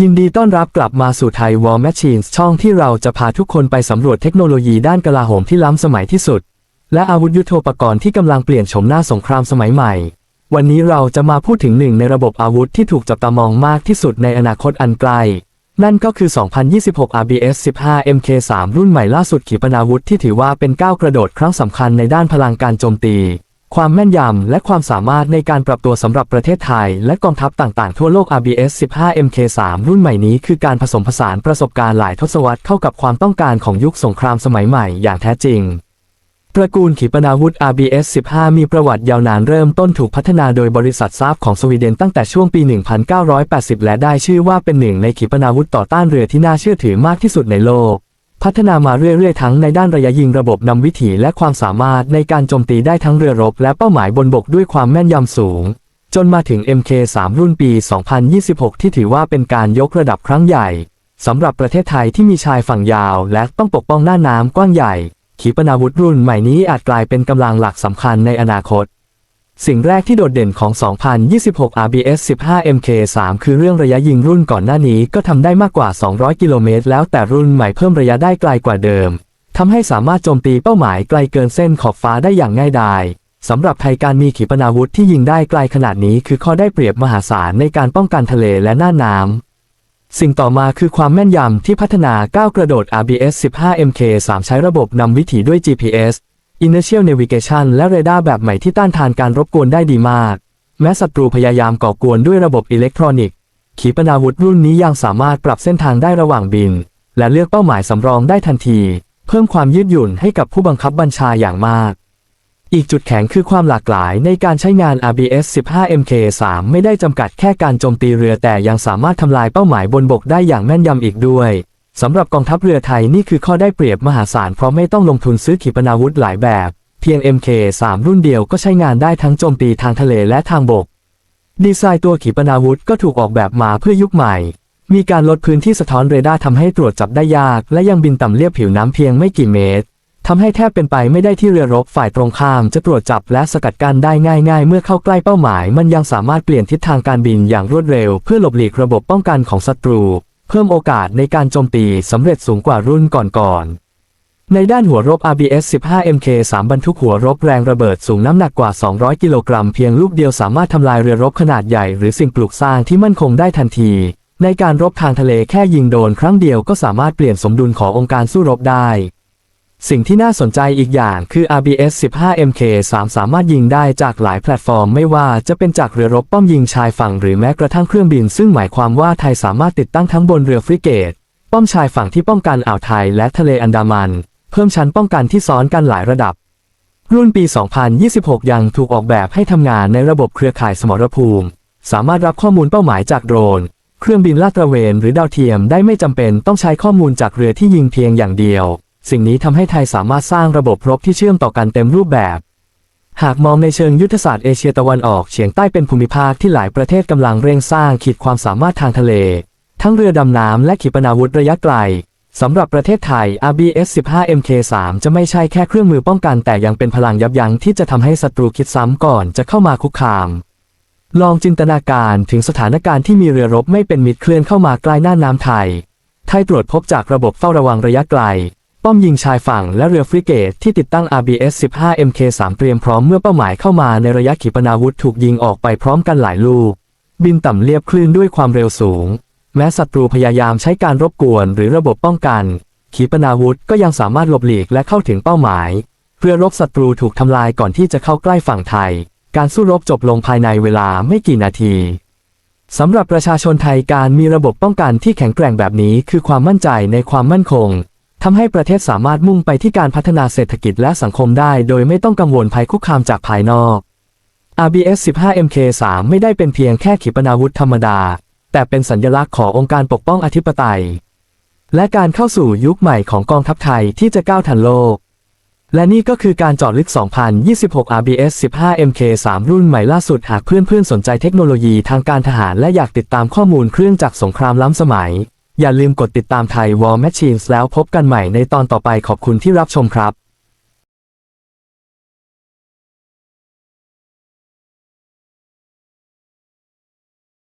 ยินดีต้อนรับกลับมาสู่ไทย War Machines ช่องที่เราจะพาทุกคนไปสำรวจเทคโนโลยีด้านกลาโหมที่ล้ำสมัยที่สุด และอาวุธยุโทโธปกรณ์ที่กำลังเปลี่ยนโฉมหน้าสงครามสมัยใหม่ วันนี้เราจะมาพูดถึงหนึ่งในระบบอาวุธที่ถูกจับตามองมากที่สุดในอนาคตอันไกล นั่นก็คือ 2026 RBS 15 MK3 รุ่นใหม่ล่าสุดขีปนาวุธที่ถือว่าเป็นก้าวกระโดดครั้งสำคัญในด้านพลังการโจมตี ความแม่นยำและความสามารถในการปรับตัวสำหรับประเทศไทย และกองทัพต่างๆ ทั่วโลก RBS 15 MK3 รุ่นใหม่นี้คือการผสมผสานประสบการณ์หลายทศวรรษเข้ากับความต้องการของยุคสงครามสมัยใหม่อย่างแท้จริงตระกูลขีปนาวุธ RBS 15 มีประวัติยาวนานเริ่มต้นถูกพัฒนาโดยบริษัทซาฟของสวีเดนตั้งแต่ช่วงปี 1980 และได้ชื่อว่าเป็นหนึ่งในขีปนาวุธต่อต้านเรือที่น่าเชื่อถือมากที่สุดในโลก พัฒนามาเรื่อยๆทั้งในด้านระยะยิงระบบนำวิถีและความสามารถในการโจมตีได้ทั้งเรือรบและเป้าหมายบนบกด้วยความแม่นยำสูง จนมาถึง MK3 รุ่นปี 2026 ที่ถือว่าเป็นการยกระดับครั้งใหญ่สำหรับประเทศไทยที่มีชายฝั่งยาวและต้องปกป้องหน้าน้ำกว้างใหญ่ขีปนาวุธรุ่นใหม่นี้อาจกลายเป็นกำลังหลักสำคัญในอนาคต สิ่งแรกที่โดดเด่นของ 2026 RBS 15 MK3 คือเรื่องระยะยิงรุ่นก่อนหน้านี้ก็ทำได้มากกว่า 200 กิโลเมตร แล้วแต่รุ่นใหม่เพิ่มระยะได้ไกลกว่าเดิม ทำให้สามารถโจมตีเป้าหมายไกลเกินเส้นขอบฟ้าได้อย่างง่ายดายสำหรับไทยการมีขีปนาวุธที่ยิงได้ไกลขนาดนี้คือข้อได้เปรียบมหาศาลในการป้องกันทะเลและหน้าน้ำสิ่งต่อมาคือความแม่นยำที่พัฒนาก้าวกระโดด RBS 15 MK3 ใช้ระบบนำวิถีด้วย GPS Inertial Navigation และเรดาร์แบบใหม่ที่ต้านทานการรบกวนได้ดีมาก แม้ศัตรูพยายามก่อกวนด้วยระบบอิเล็กทรอนิกส์ ขีปนาวุธรุ่นนี้ยังสามารถปรับเส้นทางได้ระหว่างบิน และเลือกเป้าหมายสำรองได้ทันที เพิ่มความยืดหยุ่นให้กับผู้บังคับบัญชาอย่างมาก อีกจุดแข็งคือความหลากหลายในการใช้งาน RBS 15 MK3 ไม่ได้จำกัดแค่การโจมตีเรือแต่ยังสามารถทำลายเป้าหมายบนบกได้อย่างแม่นยำอีกด้วย สำหรับกองทัพเรือไทยนี่คือข้อได้เปรียบมหาศาลเพราะไม่ต้องลงทุนซื้อขีปนาวุธหลายแบบ เพียง MK3 รุ่นเดียวก็ใช้งานได้ทั้งโจมตีทางทะเลและทางบก ดีไซน์ตัวขีปนาวุธก็ถูกออกแบบมาเพื่อยุคใหม่ มีการลดพื้นที่สะท้อนเรดาร์ทำให้ตรวจจับได้ยาก และยังบินต่ำเลียบผิวน้ำเพียงไม่กี่เมตรทำให้แทบเป็นไปไม่ได้ที่เรือรบฝ่ายตรงข้าม จะตรวจจับและสกัดกั้นได้ง่าย ๆ เมื่อเข้าใกล้เป้าหมาย มันยังสามารถเปลี่ยนทิศทางการบินอย่างรวดเร็ว เพื่อหลบหลีกระบบป้องกันของศัตรู เพิ่มโอกาสในการโจมตีสำเร็จสูงกว่ารุ่นก่อนๆ ในด้านหัวรบ RBS 15 MK3 บรรทุกหัวรบแรงระเบิดสูงน้ำหนักกว่า 200 กิโลกรัมเพียงลูกเดียวสามารถทำลายเรือรบขนาดใหญ่หรือสิ่งปลูกสร้างที่มั่นคงได้ทันที ในการรบทางทะเลแค่ยิงโดนครั้งเดียวก็สามารถเปลี่ยนสมดุลขององค์การสู้รบได้ สิ่งที่น่าสนใจอีกอย่างคือ RBS 15 MK3 สามารถยิงได้จากหลายแพลตฟอร์มไม่ว่าจะเป็นจากเรือรบป้อมยิงชายฝั่งหรือแม้กระทั่งเครื่องบิน ซึ่งหมายความว่าไทยสามารถติดตั้งทั้งบนเรือฟริเกต ป้อมชายฝั่งที่ป้องกันอ่าวไทยและทะเลอันดามัน เพิ่มชั้นป้องกันที่ซ้อนกันหลายระดับ รุ่นปี 2026 ยังถูกออกแบบให้ทำงานในระบบเครือข่ายสมรภูมิ สามารถรับข้อมูลเป้าหมายจากโดรน เครื่องบินลาดตระเวนหรือดาวเทียมได้ไม่จำเป็นต้องใช้ข้อมูลจากเรือที่ยิงเพียงอย่างเดียว สิ่งนี้ทำให้ไทยสามารถสร้างระบบรบที่เชื่อมต่อกันเต็มรูปแบบ หากมองในเชิงยุทธศาสตร์เอเชียตะวันออกเฉียงใต้เป็นภูมิภาคที่หลายประเทศกำลังเร่งสร้างขีดความสามารถทางทะเล ทั้งเรือดำน้ำและขีปนาวุธระยะไกลสำหรับประเทศไทย RBS 15 MK3 จะไม่ใช่แค่เครื่องมือป้องกันแต่ยังเป็นพลังยับยั้งที่จะทำให้ศัตรูคิดซ้ำก่อนจะเข้ามาคุกคาม ลองจินตนาการถึงสถานการณ์ที่มีเรือรบไม่เป็นมิตรเคลื่อนเข้ามาใกล้หน้าน้ำไทย ไทยตรวจพบจากระบบเฝ้าระวังระยะไกล ป้อมยิงชายฝั่งและเรือฟริเกตที่ติดตั้ง RBS 15 MK3 เตรียมพร้อมเมื่อเป้าหมายเข้ามาในระยะขีปนาวุธถูกยิงออกไปพร้อมกันหลายลูก บินต่ำเลียบคลื่นด้วยความเร็วสูง แม้ศัตรูพยายามใช้การรบกวนหรือระบบป้องกัน ขีปนาวุธก็ยังสามารถหลบหลีกและเข้าถึงเป้าหมายเรือรบศัตรูถูกทำลายก่อนที่จะเข้าใกล้ฝั่งไทย การสู้รบจบลงภายในเวลาไม่กี่นาทีสำหรับประชาชนไทยการมีระบบป้องกันที่แข็งแกร่งแบบนี้คือความมั่นใจในความมั่นคง ทำให้ประเทศสามารถมุ่งไปที่การพัฒนาเศรษฐกิจและสังคมได้ โดยไม่ต้องกังวลภัยคุกคามจากภายนอก RBS 15 MK3 ไม่ได้เป็นเพียงแค่ขีปนาวุธธรรมดา แต่เป็นสัญลักษณ์ขององค์การปกป้องอธิปไตย และการเข้าสู่ยุคใหม่ของกองทัพไทยที่จะก้าวทันโลก และนี่ก็คือการจาะลึก 2026 RBS 15 MK3 รุ่นใหม่ล่าสุดหากเพื่อนๆสนใจเทคโนโลยีทางการทหารและอยากติดตามข้อมูลเครื่องจักรสงครามล้ำสมัย อย่าลืมกดติดตามไทย War Machines แล้วพบกันใหม่ในตอนต่อไปขอบคุณที่รับชมครับ